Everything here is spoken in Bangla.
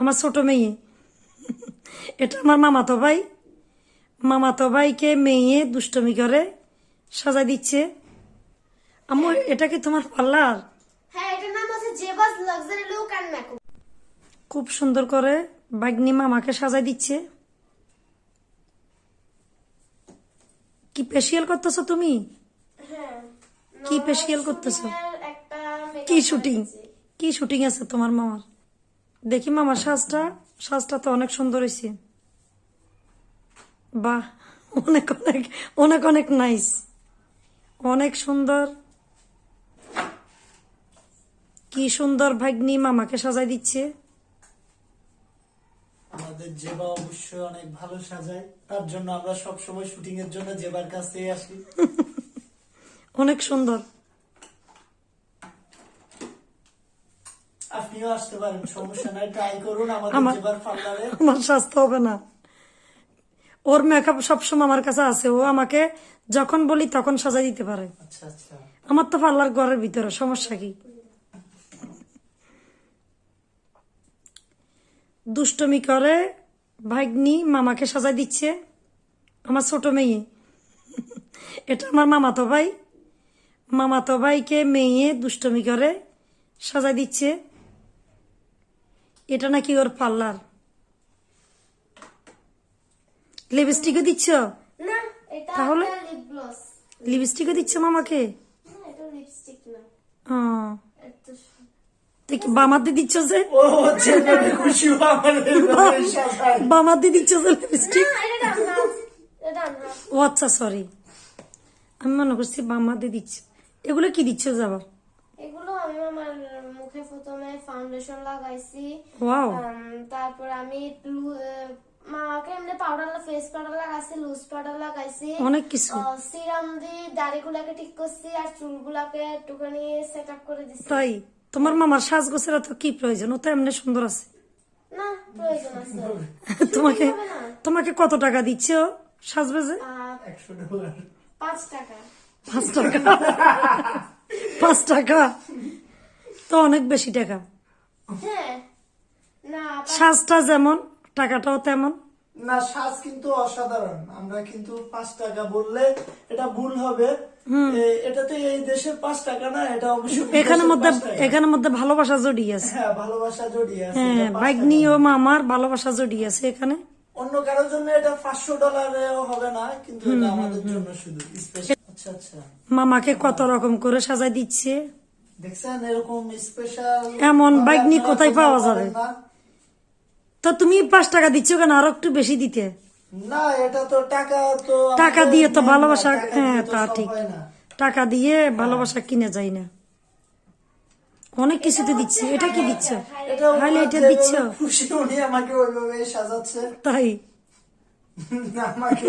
আমার ছোট মেয়ে। এটা আমার মামাতো ভাই। মামাতো ভাইকে মেয়ে দুষ্টমি করে সাজাই দিচ্ছে। আম্মু এটা কি তোমার পার্লার? হ্যাঁ খুব সুন্দর করে বাগনি মামাকে সাজাই দিচ্ছে। কি ফেসিয়াল করতেছো তুমি? হ্যাঁ কি facial করতেছো? কি শুটিং কি শুটিং আছে তোমার মামার? দেখি মামার সাজটা সাজটা তো অনেক সুন্দর হয়েছে বাহ অনেক অনেক অনেক অনেক নাইস অনেক সুন্দর। কি সুন্দর ভাগ্নি মামাকে সাজাই দিচ্ছে। আমাদের জেবা অবশ্যই অনেক ভালো সাজায়। তার জন্য আমরা সব সময় শুটিং এর জন্য জেবার কাছ থেকে আসি। অনেক সুন্দর। আপনিও আসতে পারেন সমস্যা নাই ট্রাই করুন আমাদের জেবার পার্লারে আমার স্বাস্থ্য হবে না। ওর মেকআপ সবসময় আমার কাছে আছে ও আমাকে যখন বলি তখন সাজাই দিতে পারে। আচ্ছা আচ্ছা। আমার তো পার্লার ঘরের ভিতরে সমস্যা কি? দুষ্টমি করে ভাগ্নি মামাকে সাজাই দিচ্ছে আমার ছোট মেয়ে। এটা আমার মামাতো ভাই। মামাতো ভাইকে মেয়ে দুষ্টমি করে সাজাই দিচ্ছে। এটা নাকি ওর পার্লার? লিপস্টিকও দিচ্ছ? না এটা তাহলে? লিপ গ্লস লিপস্টিকও দিচ্ছ মামাকে? না এটা লিপস্টিক না। হ্যাঁ দেখি বামাতে দিচ্ছ যে? ও খুশি বামাতে দিচ্ছ যে লিপস্টিক ও আচ্ছা সরি আমি মনে করছি বামাতে দিচ্ছ। এগুলো কি দিচ্ছ যে আবার এগুলো আমি আমার মুখে প্রথমে ফাউন্ডেশন লাগাইছি। তারপর আমি মামাকে এমনি পাউডার ফেস পাউডার লাগাইছি লুজ পাউডার লাগাইছি। অনেক কিছু। সিরাম দিয়ে দাড়িগুলাকে ঠিক করছি আর চুলগুলাকে একটুখানি সেট আপ করে দিছি। তাই? তোমার মামার সাজগোছের তো কি প্রয়োজন? ও তো এমনি সুন্দর আছে। না প্রয়োজন আছে। তোমাকে তোমাকে কত টাকা দিচ্ছে ও সাজবে একশো ডলার। পাঁচ টাকা। পাঁচ টাকা। পাঁচ টাকা? তো অনেক বেশি টাকা। হ্যাঁ। সাজটা যেমন টাকাটাও তেমন। না সাজ কিন্তু অসাধারণ। আমরা কিন্তু পাঁচ টাকা বললে এটা ভুল হবে। এ- এই দেশের পাঁচ টাকা না এটা অবশ্যই এখানের মধ্যে পাঁচ মধ্যে ভালোবাসা জড়িয়ে আছে। হ্যাঁ ভালোবাসা জড়িয়ে আছে। হ্যাঁ ভাগ্নি ও মামার ভালোবাসা জড়িয়ে আছে এখানে। অন্য কারোর জন্য এটা পাঁচশো ডলারেও হবে না কিন্তু এটা আমাদের জন্য শুধু আচ্ছা আচ্ছা। মামাকে কত রকম করে সাজাই দিচ্ছে। দেখছেন এরকম স্পেশাল এমন বাইকনি কোথায় পাওয়া যাবে? তো তুমি পাঁচ টাকা দিচ্ছ কেন? আরও একটু বেশি দিতে। না এটা তো টাকা তো টাকা দিয়ে তো ভালোবাসা হ্যাঁ তা ঠিক। টাকা দিয়ে ভালোবাসা কিনে যায় না। অনেক কিছুতে দিচ্ছে। এটা কি দিচ্ছ? এটা হাইলাইটার দিচ্ছ? খুশি উনি আমাকে ওইভাবে সাজাচ্ছে। তাই? আমাকে